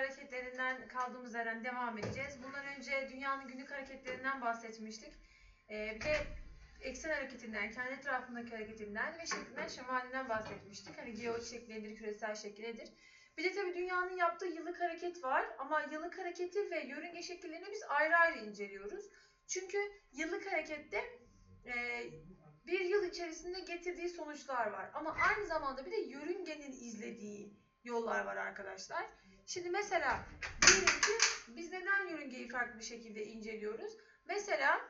hareketlerinden kaldığımız yerden devam edeceğiz. Bundan önce dünyanın günlük hareketlerinden bahsetmiştik. Ee, bir de eksen hareketinden, kendi etrafındaki hareketinden ve şeklinden, şemalinden bahsetmiştik. Hani geoid şekli nedir, küresel şekli nedir? Bir de tabii dünyanın yaptığı yıllık hareket var ama yıllık hareketi ve yörünge şekillerini biz ayrı ayrı inceliyoruz. Çünkü yıllık harekette e, bir yıl içerisinde getirdiği sonuçlar var. Ama aynı zamanda bir de yörüngenin izlediği yollar var arkadaşlar. Şimdi mesela diyelim ki biz neden yörüngeyi farklı bir şekilde inceliyoruz? Mesela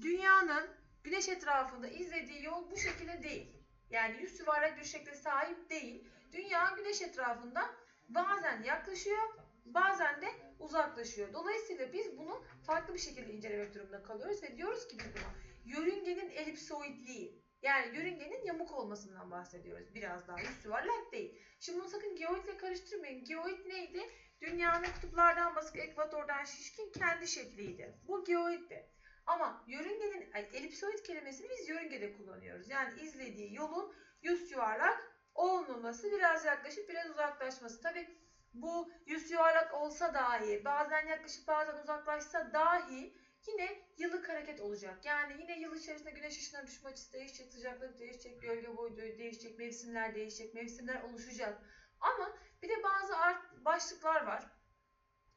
dünyanın güneş etrafında izlediği yol bu şekilde değil. Yani yüz yuvarlak bir şekle sahip değil. Dünya güneş etrafında bazen yaklaşıyor, bazen de uzaklaşıyor. Dolayısıyla biz bunu farklı bir şekilde incelemek durumunda kalıyoruz ve diyoruz ki biz buna yörüngenin elipsoidliği yani yörüngenin yamuk olmasından bahsediyoruz. Biraz daha yüz yuvarlak değil. Şimdi bunu sakın geoidle karıştırmayın. Geoid neydi? Dünyanın kutuplardan basık, ekvatordan şişkin kendi şekliydi. Bu geoiddi. Ama yörüngenin, elipsoid kelimesini biz yörüngede kullanıyoruz. Yani izlediği yolun yüz yuvarlak olmaması, biraz yaklaşıp biraz uzaklaşması. Tabi bu yüz yuvarlak olsa dahi, bazen yaklaşıp bazen uzaklaşsa dahi yine yıllık hareket olacak. Yani yine yıl içerisinde güneş ışınlarının düşme açısı değişecek, sıcaklık değişecek, gölge boyu değişecek, mevsimler değişecek, mevsimler oluşacak. Ama bir de bazı art başlıklar var.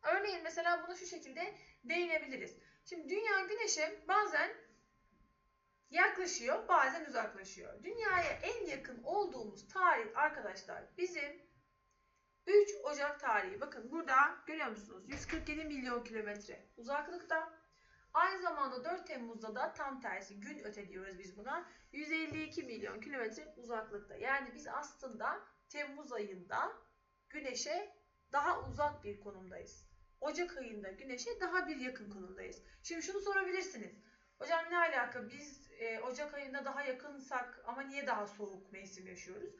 Örneğin mesela bunu şu şekilde değinebiliriz. Şimdi dünya güneşe bazen yaklaşıyor, bazen uzaklaşıyor. Dünyaya en yakın olduğumuz tarih arkadaşlar bizim 3 Ocak tarihi. Bakın burada görüyor musunuz? 147 milyon kilometre uzaklıkta. Aynı zamanda 4 Temmuz'da da tam tersi gün öte diyoruz biz buna. 152 milyon kilometre uzaklıkta. Yani biz aslında Temmuz ayında Güneş'e daha uzak bir konumdayız. Ocak ayında Güneş'e daha bir yakın konumdayız. Şimdi şunu sorabilirsiniz. Hocam ne alaka biz e, Ocak ayında daha yakınsak ama niye daha soğuk mevsim yaşıyoruz?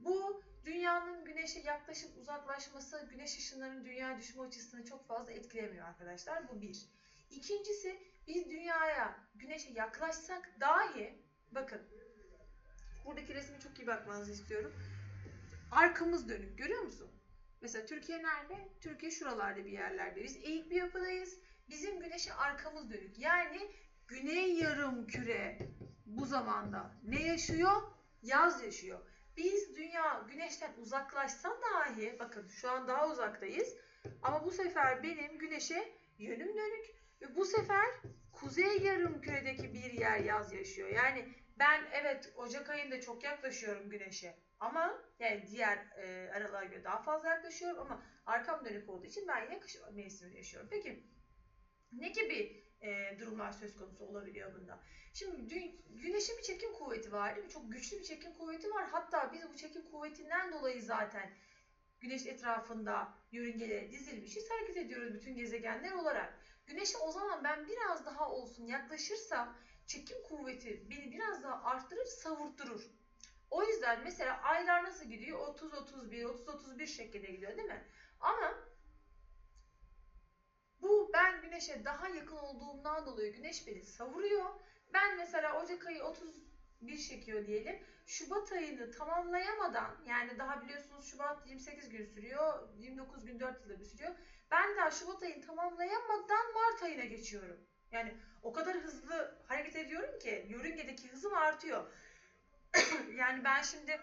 Bu dünyanın güneşe yaklaşıp uzaklaşması güneş ışınlarının dünya düşme açısını çok fazla etkilemiyor arkadaşlar. Bu bir. İkincisi biz dünyaya güneşe yaklaşsak dahi bakın buradaki resme çok iyi bakmanızı istiyorum. Arkamız dönük görüyor musun? Mesela Türkiye nerede? Türkiye şuralarda bir yerlerde. Biz eğik bir yapıdayız. Bizim güneşe arkamız dönük. Yani güney yarım küre bu zamanda ne yaşıyor? Yaz yaşıyor. Biz dünya güneşten uzaklaşsa dahi bakın şu an daha uzaktayız. Ama bu sefer benim güneşe yönüm dönük ve bu sefer kuzey yarım küredeki bir yer yaz yaşıyor. Yani ben evet Ocak ayında çok yaklaşıyorum güneşe ama yani diğer e, aralığa göre daha fazla yaklaşıyorum ama arkam dönük olduğu için ben yine kış mevsimini yaşıyorum. Peki ne gibi e, durumlar söz konusu olabiliyor bunda? Şimdi güneşin bir çekim kuvveti var değil mi? Çok güçlü bir çekim kuvveti var. Hatta biz bu çekim kuvvetinden dolayı zaten güneş etrafında yörüngelere dizilmişiz. Hareket ediyoruz bütün gezegenler olarak. Güneşe o zaman ben biraz daha olsun yaklaşırsam çekim kuvveti beni biraz daha arttırır, savurtturur. O yüzden mesela aylar nasıl gidiyor? 30-31, 30-31 şeklinde gidiyor değil mi? Ama bu ben güneşe daha yakın olduğumdan dolayı güneş beni savuruyor. Ben mesela Ocak ayı 31 çekiyor diyelim. Şubat ayını tamamlayamadan yani daha biliyorsunuz Şubat 28 gün sürüyor. 29 gün 4 yılda bir sürüyor. Ben daha Şubat ayını tamamlayamadan Mart ayına geçiyorum. Yani o kadar hızlı hareket ediyorum ki yörüngedeki hızım artıyor. yani ben şimdi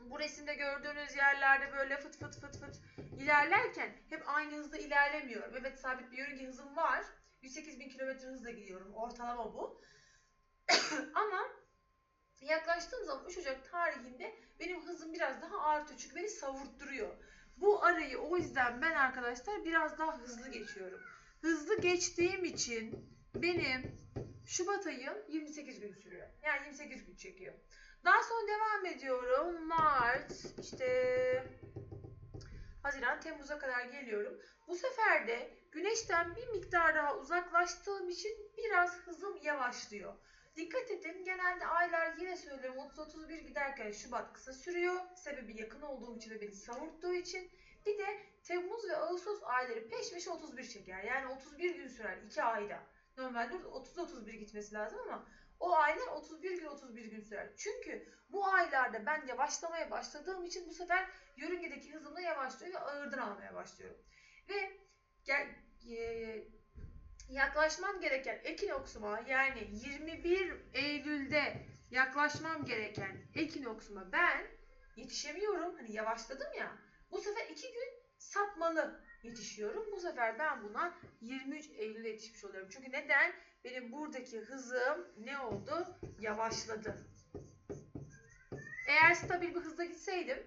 bu resimde gördüğünüz yerlerde böyle fıt fıt fıt fıt ilerlerken hep aynı hızda ilerlemiyorum. Evet sabit bir yörünge hızım var. 108 bin kilometre hızla gidiyorum. Ortalama bu. Ama yaklaştığım zaman 3 Ocak tarihinde benim hızım biraz daha artıyor. Çünkü beni savurtturuyor. Bu arayı o yüzden ben arkadaşlar biraz daha hızlı geçiyorum. Hızlı geçtiğim için benim Şubat ayım 28 gün sürüyor. Yani 28 gün çekiyor. Daha sonra devam ediyorum. Mart, işte Haziran, Temmuz'a kadar geliyorum. Bu sefer de Güneş'ten bir miktar daha uzaklaştığım için biraz hızım yavaşlıyor. Dikkat edin genelde aylar yine söylüyorum 30-31 giderken Şubat kısa sürüyor. Sebebi yakın olduğum için ve beni savurttuğu için. Bir de Temmuz ve Ağustos ayları peş peşe 31 çeker. Yani 31 gün sürer 2 ayda. Normalde 30-31 gitmesi lazım ama O aylar 31 gün 31 gün sürer. Çünkü bu aylarda ben yavaşlamaya başladığım için bu sefer yörüngedeki hızım da yavaşlıyor ve ağırdan almaya başlıyorum. Ve gel, e, yaklaşmam gereken ekinoksuma yani 21 Eylül'de yaklaşmam gereken ekinoksuma ben yetişemiyorum. Hani yavaşladım ya. Bu sefer iki gün sapmalı yetişiyorum. Bu sefer ben buna 23 Eylül'e yetişmiş oluyorum. Çünkü neden? Benim buradaki hızım ne oldu? Yavaşladı. Eğer stabil bir hızla gitseydim,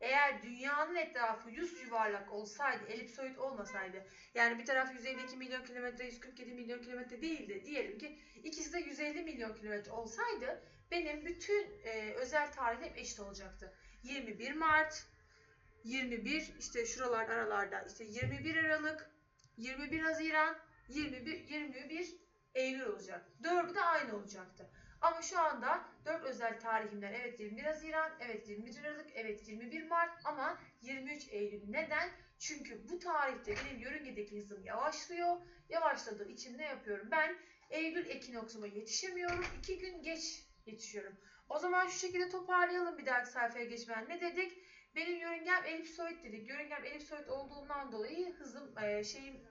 eğer dünyanın etrafı 100 yuvarlak olsaydı, elipsoid olmasaydı, yani bir taraf 152 milyon kilometre, 147 milyon kilometre değildi. Diyelim ki ikisi de 150 milyon kilometre olsaydı benim bütün e, özel tarihim eşit olacaktı. 21 Mart, 21 işte şuralar aralarda işte 21 Aralık, 21 Haziran, 21 21 Eylül olacak. Dördü de aynı olacaktı. Ama şu anda 4 özel tarihimler evet 21 Haziran, evet 21 Aralık, evet 21 Mart ama 23 Eylül. Neden? Çünkü bu tarihte benim yörüngedeki hızım yavaşlıyor. Yavaşladığı için ne yapıyorum? Ben Eylül ekinoksuma yetişemiyorum. 2 gün geç yetişiyorum. O zaman şu şekilde toparlayalım bir dahaki sayfaya geçmeden. Ne dedik? Benim yörüngem elipsoid dedik. Yörüngem elipsoid olduğundan dolayı hızım e, şeyim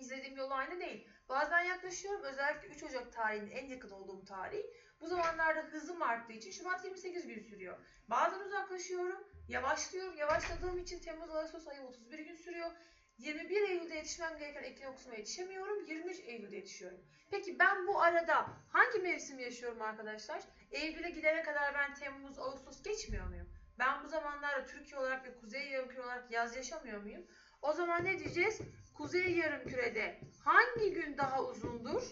izlediğim yol aynı değil. Bazen yaklaşıyorum. Özellikle 3 Ocak tarihinin en yakın olduğum tarih. Bu zamanlarda hızım arttığı için Şubat 28 gün sürüyor. Bazen uzaklaşıyorum. Yavaşlıyorum. Yavaşladığım için Temmuz Ağustos ayı 31 gün sürüyor. 21 Eylül'de yetişmem gereken ekinoksuma yetişemiyorum. 23 Eylül'de yetişiyorum. Peki ben bu arada hangi mevsim yaşıyorum arkadaşlar? Eylül'e gidene kadar ben Temmuz, Ağustos geçmiyor muyum? Ben bu zamanlarda Türkiye olarak ve Kuzey Yarımküre olarak yaz yaşamıyor muyum? O zaman ne diyeceğiz? Kuzey Yarımküre'de hangi gün daha uzundur?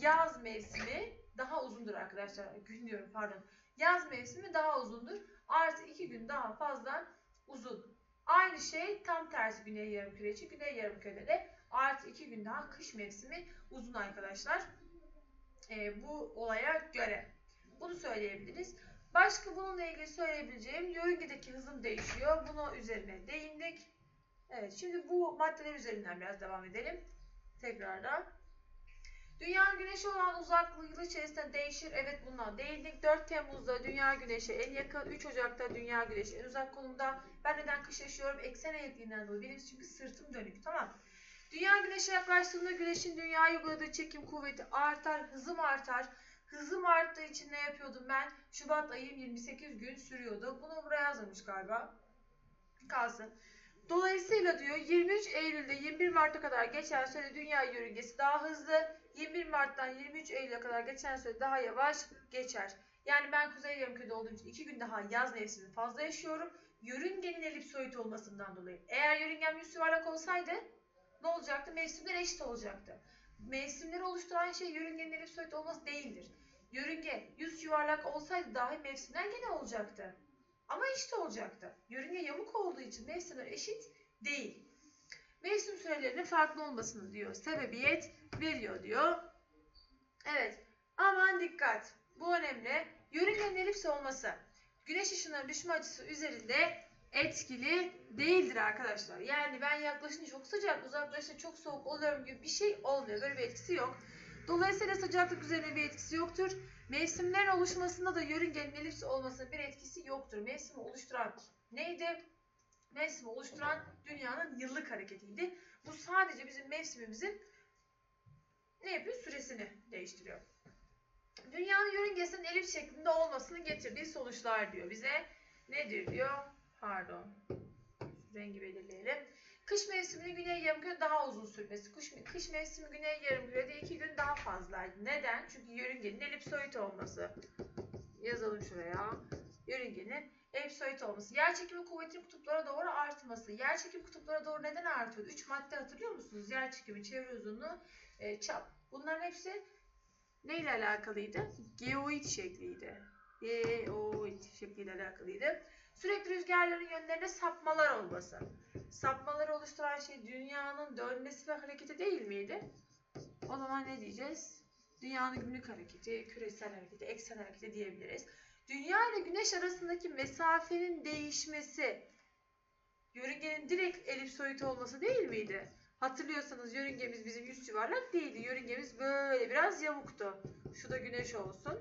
Yaz mevsimi daha uzundur arkadaşlar. Gün diyorum pardon. Yaz mevsimi daha uzundur. Artı iki gün daha fazla uzun. Aynı şey tam tersi Güney Yarımküre için. Güney Yarımküre'de de artı iki gün daha kış mevsimi uzun arkadaşlar. Ee, bu olaya göre. Bunu söyleyebiliriz. Başka bununla ilgili söyleyebileceğim yörüngedeki hızım değişiyor. Bunu üzerine değindik. Evet şimdi bu maddeler üzerinden biraz devam edelim. Tekrardan. Dünya güneşe olan uzaklığı yıl içerisinde değişir. Evet bundan değindik. 4 Temmuz'da dünya güneşe en yakın. 3 Ocak'ta dünya güneşe en uzak konumda. Ben neden kış yaşıyorum? Eksen eğikliğinden dolayı. Benim çünkü sırtım dönük. Tamam. Dünya güneşe yaklaştığında güneşin dünyaya uyguladığı çekim kuvveti artar. Hızım artar. Hızım arttığı için ne yapıyordum ben? Şubat ayım 28 gün sürüyordu. Bunu buraya yazılmış galiba. Kalsın. Dolayısıyla diyor 23 Eylül'de 21 Mart'a kadar geçen süre dünya yörüngesi daha hızlı. 21 Mart'tan 23 Eylül'e kadar geçen süre daha yavaş geçer. Yani ben Kuzey Yarımküre'de olduğum için 2 gün daha yaz mevsimini fazla yaşıyorum. Yörüngenin elipsoid olmasından dolayı. Eğer yörüngem yuvarlak olsaydı ne olacaktı? Mevsimler eşit olacaktı. Mevsimleri oluşturan şey yörüngenin elipsoid olması değildir. Yörünge yüz yuvarlak olsaydı dahi mevsimler gene olacaktı. Ama eşit olacaktı. Yörünge yamuk olduğu için mevsimler eşit değil. Mevsim sürelerinin farklı olmasını diyor. Sebebiyet veriyor diyor. Evet. Aman dikkat. Bu önemli. Yörüngenin elips olması güneş ışınlarının düşme açısı üzerinde etkili değildir arkadaşlar. Yani ben yaklaşınca çok sıcak, uzaklaşınca çok soğuk oluyorum gibi bir şey olmuyor. Böyle bir etkisi yok. Dolayısıyla sıcaklık üzerine bir etkisi yoktur. Mevsimlerin oluşmasında da yörüngenin elips olmasının bir etkisi yoktur. Mevsimi oluşturan neydi? Mevsimi oluşturan dünyanın yıllık hareketiydi. Bu sadece bizim mevsimimizin ne yapıyor? Süresini değiştiriyor. Dünyanın yörüngesinin elips şeklinde olmasını getirdiği sonuçlar diyor bize. Nedir diyor? Pardon. Rengi belirleyelim. Kış mevsiminin güney yarımküre daha uzun sürmesi. Kış, kış mevsimi güney yarımkürede iki gün daha fazlaydı. Neden? Çünkü yörüngenin elipsoid olması. Yazalım şuraya. Yörüngenin elipsoid olması. Yer çekimi kuvvetinin kutuplara doğru artması. Yer çekimi kutuplara doğru neden artıyor? Üç madde hatırlıyor musunuz? Yer çekimi, çevre uzunluğu, e, çap. Bunların hepsi neyle alakalıydı? Geoid şekliydi. Geoid şekliyle alakalıydı. Sürekli rüzgarların yönlerinde sapmalar olması. Sapmaları oluşturan şey dünyanın dönmesi ve hareketi değil miydi? O zaman ne diyeceğiz? Dünyanın günlük hareketi, küresel hareketi, eksen hareketi diyebiliriz. Dünya ile güneş arasındaki mesafenin değişmesi yörüngenin direkt elipsoid olması değil miydi? Hatırlıyorsanız yörüngemiz bizim yüz yuvarlak değildi. Yörüngemiz böyle biraz yamuktu. Şu da güneş olsun.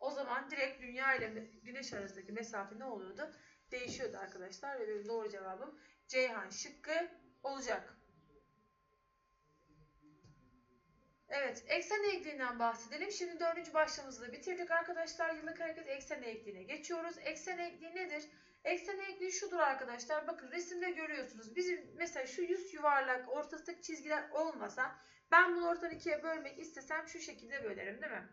O zaman direkt dünya ile güneş arasındaki mesafe ne oluyordu? Değişiyordu arkadaşlar ve benim doğru cevabım Ceyhan şıkkı olacak. Evet, eksen eğikliğinden bahsedelim. Şimdi dördüncü başlığımızı da bitirdik arkadaşlar. Yıllık hareket eksen eğikliğine geçiyoruz. Eksen eğikliği nedir? Eksen eğikliği şudur arkadaşlar. Bakın resimde görüyorsunuz. Bizim mesela şu yüz yuvarlak ortasındaki çizgiler olmasa ben bunu ortadan ikiye bölmek istesem şu şekilde bölerim değil mi?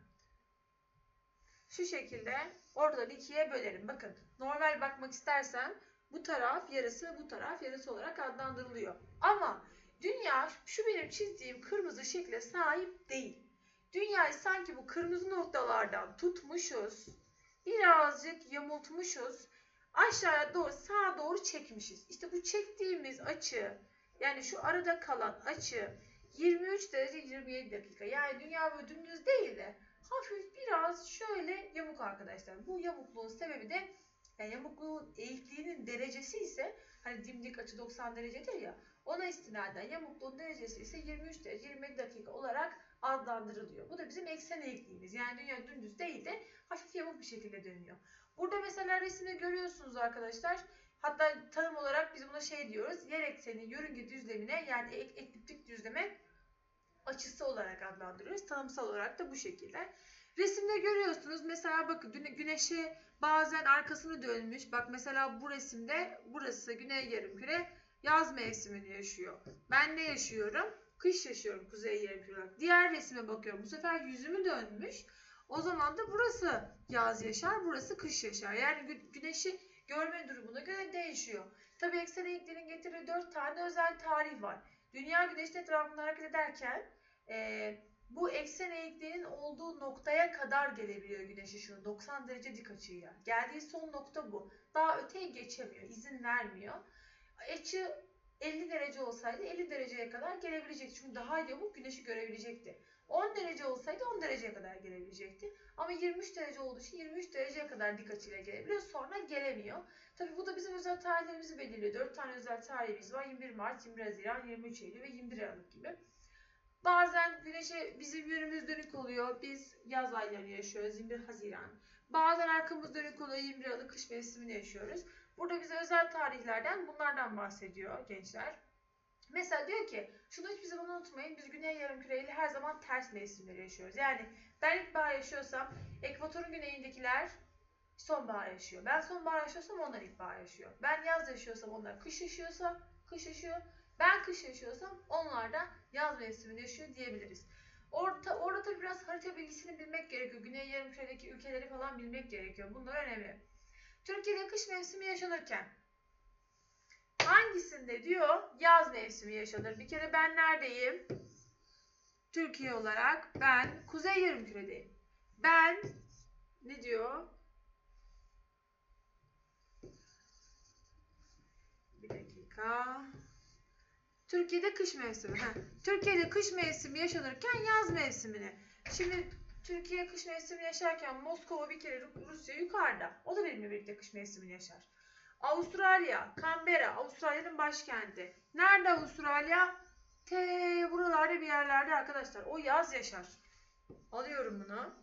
Şu şekilde ortadan ikiye bölerim. Bakın normal bakmak istersem bu taraf yarısı bu taraf yarısı olarak adlandırılıyor. Ama dünya şu benim çizdiğim kırmızı şekle sahip değil. Dünyayı sanki bu kırmızı noktalardan tutmuşuz. Birazcık yamultmuşuz. Aşağıya doğru sağa doğru çekmişiz. İşte bu çektiğimiz açı yani şu arada kalan açı 23 derece 27 dakika. Yani dünya böyle dümdüz değil de hafif biraz şöyle yamuk arkadaşlar. Bu yamukluğun sebebi de yani yamukluğun eğikliğinin derecesi ise hani dimdik açı 90 derecedir ya ona istinaden yamukluğun derecesi ise 23 derece 27 dakika olarak adlandırılıyor. Bu da bizim eksen eğikliğimiz. Yani dünya dümdüz değil de hafif yamuk bir şekilde dönüyor. Burada mesela resimde görüyorsunuz arkadaşlar. Hatta tanım olarak biz buna şey diyoruz. Yer ekseni yörünge düzlemine yani ek, ekliptik düzleme açısı olarak adlandırıyoruz. Tanımsal olarak da bu şekilde. Resimde görüyorsunuz mesela bakın güneşe bazen arkasını dönmüş. Bak mesela bu resimde burası güney yarımküre yaz mevsimini yaşıyor. Ben ne yaşıyorum? Kış yaşıyorum kuzey yarımküre. Diğer resme bakıyorum. Bu sefer yüzümü dönmüş. O zaman da burası yaz yaşar, burası kış yaşar. Yani gü güneşi görme durumuna göre değişiyor. Tabii eksen eğiklerin getirdiği dört tane özel tarih var. Dünya güneşin etrafında hareket ederken e, bu eksen eğikliğinin olduğu noktaya kadar gelebiliyor güneş ışığının 90 derece dik açıyla. Geldiği son nokta bu. Daha öteye geçemiyor, izin vermiyor. Açı 50 derece olsaydı 50 dereceye kadar gelebilecekti. Çünkü daha yamuk güneşi görebilecekti. 10 derece olsaydı 10 dereceye kadar gelebilecekti. Ama 23 derece olduğu için 23 dereceye kadar dik açıyla gelebiliyor. Sonra gelemiyor. Tabi bu da bizim özel tarihlerimizi belirliyor. 4 tane özel tarihimiz var. 21 Mart, 21 Haziran, 23 Eylül ve 21 Aralık gibi. Bazen güneşe bizim yönümüz dönük oluyor. Biz yaz aylarını yaşıyoruz. 21 Haziran. Bazen arkamız dönük oluyor. 21 Aralık kış mevsimini yaşıyoruz. Burada bize özel tarihlerden bunlardan bahsediyor gençler. Mesela diyor ki şunu hiçbir zaman unutmayın biz güney yarımküreyle her zaman ters mevsimleri yaşıyoruz. Yani ben ilkbahar yaşıyorsam ekvatorun güneyindekiler sonbahar yaşıyor. Ben sonbahar yaşıyorsam onlar ilkbahar yaşıyor. Ben yaz yaşıyorsam onlar kış yaşıyorsa kış yaşıyor. Ben kış yaşıyorsam onlar da yaz mevsimini yaşıyor diyebiliriz. Orta, orada tabii biraz harita bilgisini bilmek gerekiyor. Güney yarımküredeki ülkeleri falan bilmek gerekiyor. Bunlar önemli. Türkiye'de kış mevsimi yaşanırken hangisinde diyor yaz mevsimi yaşanır. Bir kere ben neredeyim? Türkiye olarak ben kuzey yarımküredeyim. Ben ne diyor? Bir dakika. Türkiye'de kış mevsimi. Heh. Türkiye'de kış mevsimi yaşanırken yaz mevsimini. Şimdi Türkiye kış mevsimi yaşarken Moskova bir kere Rusya yukarıda. O da benimle birlikte kış mevsimini yaşar. Avustralya, Canberra, Avustralya'nın başkenti. Nerede Avustralya? Te buralarda bir yerlerde arkadaşlar. O yaz yaşar. Alıyorum bunu.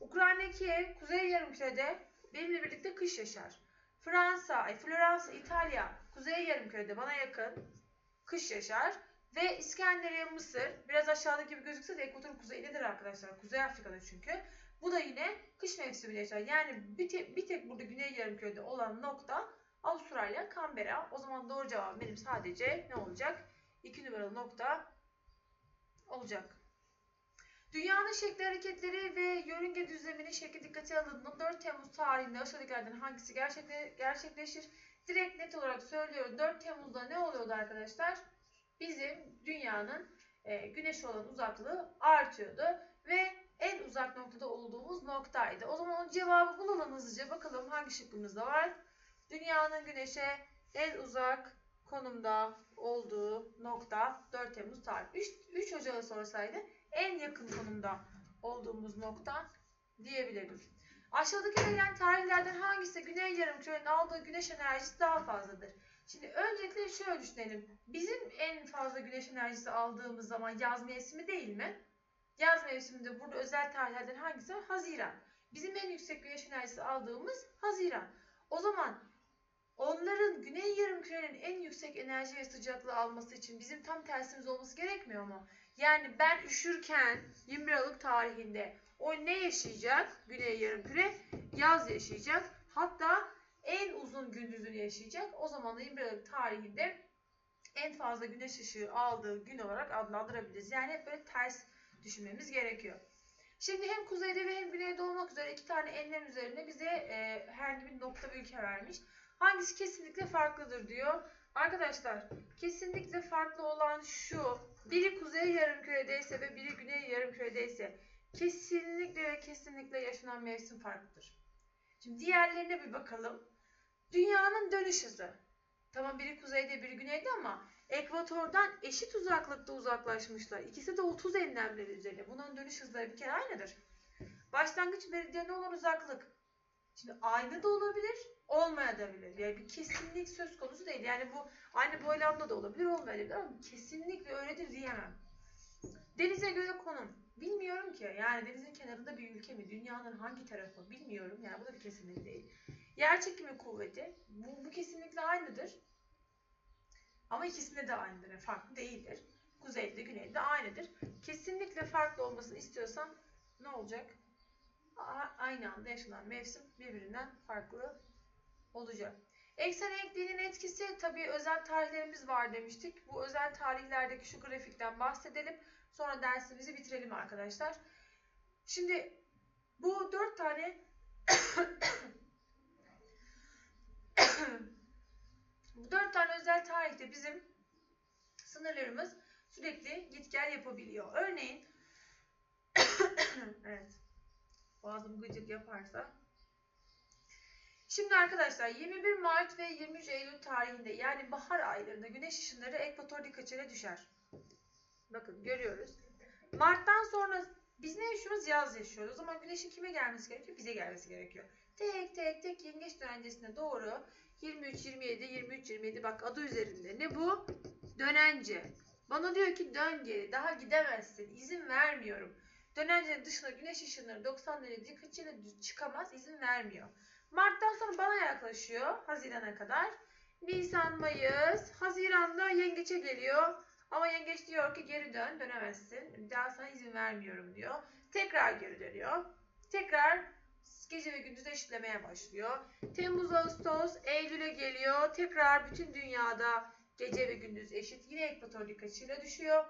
Ukrayna Kiev, Kuzey Yarımküre'de benimle birlikte kış yaşar. Fransa, Floransa, İtalya, Kuzey Yarımküre'de bana yakın kış yaşar. Ve İskenderiye, Mısır, biraz aşağıda gibi gözükse de ekvatorun kuzeyindedir arkadaşlar. Kuzey Afrika'da çünkü. Bu da yine kış mevsiminde yaşar. Yani bir, te bir tek burada Güney Yarımküre'de olan nokta Avustralya, Canberra. O zaman doğru cevap benim sadece ne olacak? 2 numaralı nokta olacak. Dünyanın şekli hareketleri ve yörünge düzleminin şekli dikkate alındığında 4 Temmuz tarihinde aşağıdakilerden hangisi gerçekle gerçekleşir? Direkt net olarak söylüyorum. 4 Temmuz'da ne oluyordu arkadaşlar? Bizim dünyanın e, güneş olan uzaklığı artıyordu ve en uzak noktada olduğumuz noktaydı. O zaman onun cevabı bulalım hızlıca. Bakalım hangi şıkkımızda var? Dünyanın güneşe en uzak konumda olduğu nokta 4 Temmuz tarih. 3, 3 Ocağı sorsaydı en yakın konumda olduğumuz nokta diyebilirdim. Aşağıdaki verilen tarihlerden hangisi Güney Yarımküre'nin aldığı güneş enerjisi daha fazladır? Şimdi öncelikle şöyle düşünelim. Bizim en fazla güneş enerjisi aldığımız zaman yaz mevsimi değil mi? Yaz mevsiminde burada özel tarihlerden hangisi var? Haziran. Bizim en yüksek güneş enerjisi aldığımız Haziran. O zaman onların güney yarımkürenin en yüksek enerji ve sıcaklığı alması için bizim tam tersimiz olması gerekmiyor mu? Yani ben üşürken 21 Aralık tarihinde o ne yaşayacak? Güney yarımküre yaz yaşayacak. Hatta en uzun gündüzünü yaşayacak. O zaman da 21 Aralık tarihinde en fazla güneş ışığı aldığı gün olarak adlandırabiliriz. Yani hep böyle ters düşünmemiz gerekiyor. Şimdi hem kuzeyde ve hem güneyde olmak üzere iki tane enlem üzerine bize e, herhangi bir nokta bir ülke vermiş. Hangisi kesinlikle farklıdır diyor. Arkadaşlar kesinlikle farklı olan şu. Biri kuzey yarımküredeyse ve biri güney yarımküredeyse kesinlikle ve kesinlikle yaşanan mevsim farklıdır. Şimdi diğerlerine bir bakalım. Dünyanın dönüş hızı. Tamam biri kuzeyde biri güneyde ama ekvatordan eşit uzaklıkta uzaklaşmışlar. İkisi de 30 enlemleri üzerinde. Bunların dönüş hızları bir kere aynıdır. Başlangıç meridyeni olan uzaklık. Şimdi aynı da olabilir, olmayabilir. Yani bir kesinlik söz konusu değil. Yani bu aynı boylamda da olabilir, olmayabilir ama kesinlikle öyledir diyemem. Denize göre konum. Bilmiyorum ki. Yani denizin kenarında bir ülke mi? Dünyanın hangi tarafı? Bilmiyorum. Yani bu da bir kesinlik değil. Yer çekimi kuvveti. Bu, bu kesinlikle aynıdır. Ama ikisinde de aynıdır. Yani farklı değildir. Kuzeyde, güneyde aynıdır. Kesinlikle farklı olmasını istiyorsan ne olacak? Aynı anda yaşanan mevsim birbirinden farklı olacak. Eksen enkliğinin etkisi tabii özel tarihlerimiz var demiştik. Bu özel tarihlerdeki şu grafikten bahsedelim. Sonra dersimizi bitirelim arkadaşlar. Şimdi bu dört tane bu dört tane özel tarihte bizim sınırlarımız sürekli git gel yapabiliyor. Örneğin evet boğazım gıcık yaparsa Şimdi arkadaşlar 21 Mart ve 23 Eylül tarihinde yani bahar aylarında güneş ışınları ekvator dik açıyla düşer. Bakın görüyoruz. Mart'tan sonra biz ne yaşıyoruz? Yaz yaşıyoruz. O zaman güneşin kime gelmesi gerekiyor? Bize gelmesi gerekiyor. Tek tek tek yengeç dönencesine doğru 23, 27, 23, 27 bak adı üzerinde. Ne bu? Dönence. Bana diyor ki dön geri. Daha gidemezsin. İzin vermiyorum. Dönencenin dışına güneş ışınları 90 derece dik açıyla çıkamaz. izin vermiyor. Mart'tan sonra bana yaklaşıyor. Haziran'a kadar. Nisan, Mayıs. Haziran'da yengeçe geliyor. Ama yengeç diyor ki geri dön, dönemezsin. Daha sana izin vermiyorum diyor. Tekrar geri dönüyor. Tekrar gece ve gündüz eşitlemeye başlıyor. Temmuz, Ağustos, Eylül'e geliyor. Tekrar bütün dünyada gece ve gündüz eşit. Yine ekvator dik açıyla düşüyor.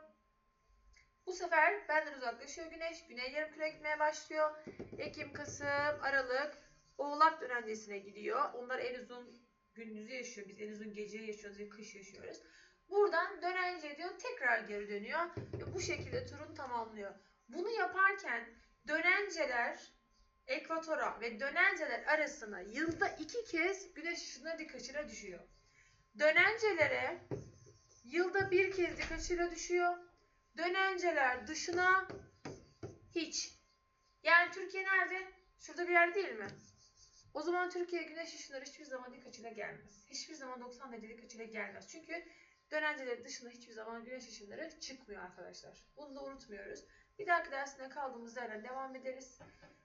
Bu sefer benden uzaklaşıyor güneş. Güney yarımküre gitmeye başlıyor. Ekim, Kasım, Aralık, Oğlak dönencesine gidiyor. Onlar en uzun gündüzü yaşıyor. Biz en uzun geceyi yaşıyoruz ve kış yaşıyoruz. Buradan dönence diyor tekrar geri dönüyor ve bu şekilde turunu tamamlıyor. Bunu yaparken dönenceler ekvatora ve dönenceler arasına yılda iki kez güneş ışınları dik açıyla düşüyor. Dönencelere yılda bir kez dik açıyla düşüyor. Dönenceler dışına hiç. Yani Türkiye nerede? Şurada bir yer değil mi? O zaman Türkiye güneş ışınları hiçbir zaman dik açıyla gelmez. Hiçbir zaman 90 derecelik açıyla gelmez. Çünkü dönenceleri dışında hiçbir zaman güneş ışınları çıkmıyor arkadaşlar. Bunu da unutmuyoruz. Bir dahaki dersine kaldığımız yerden devam ederiz.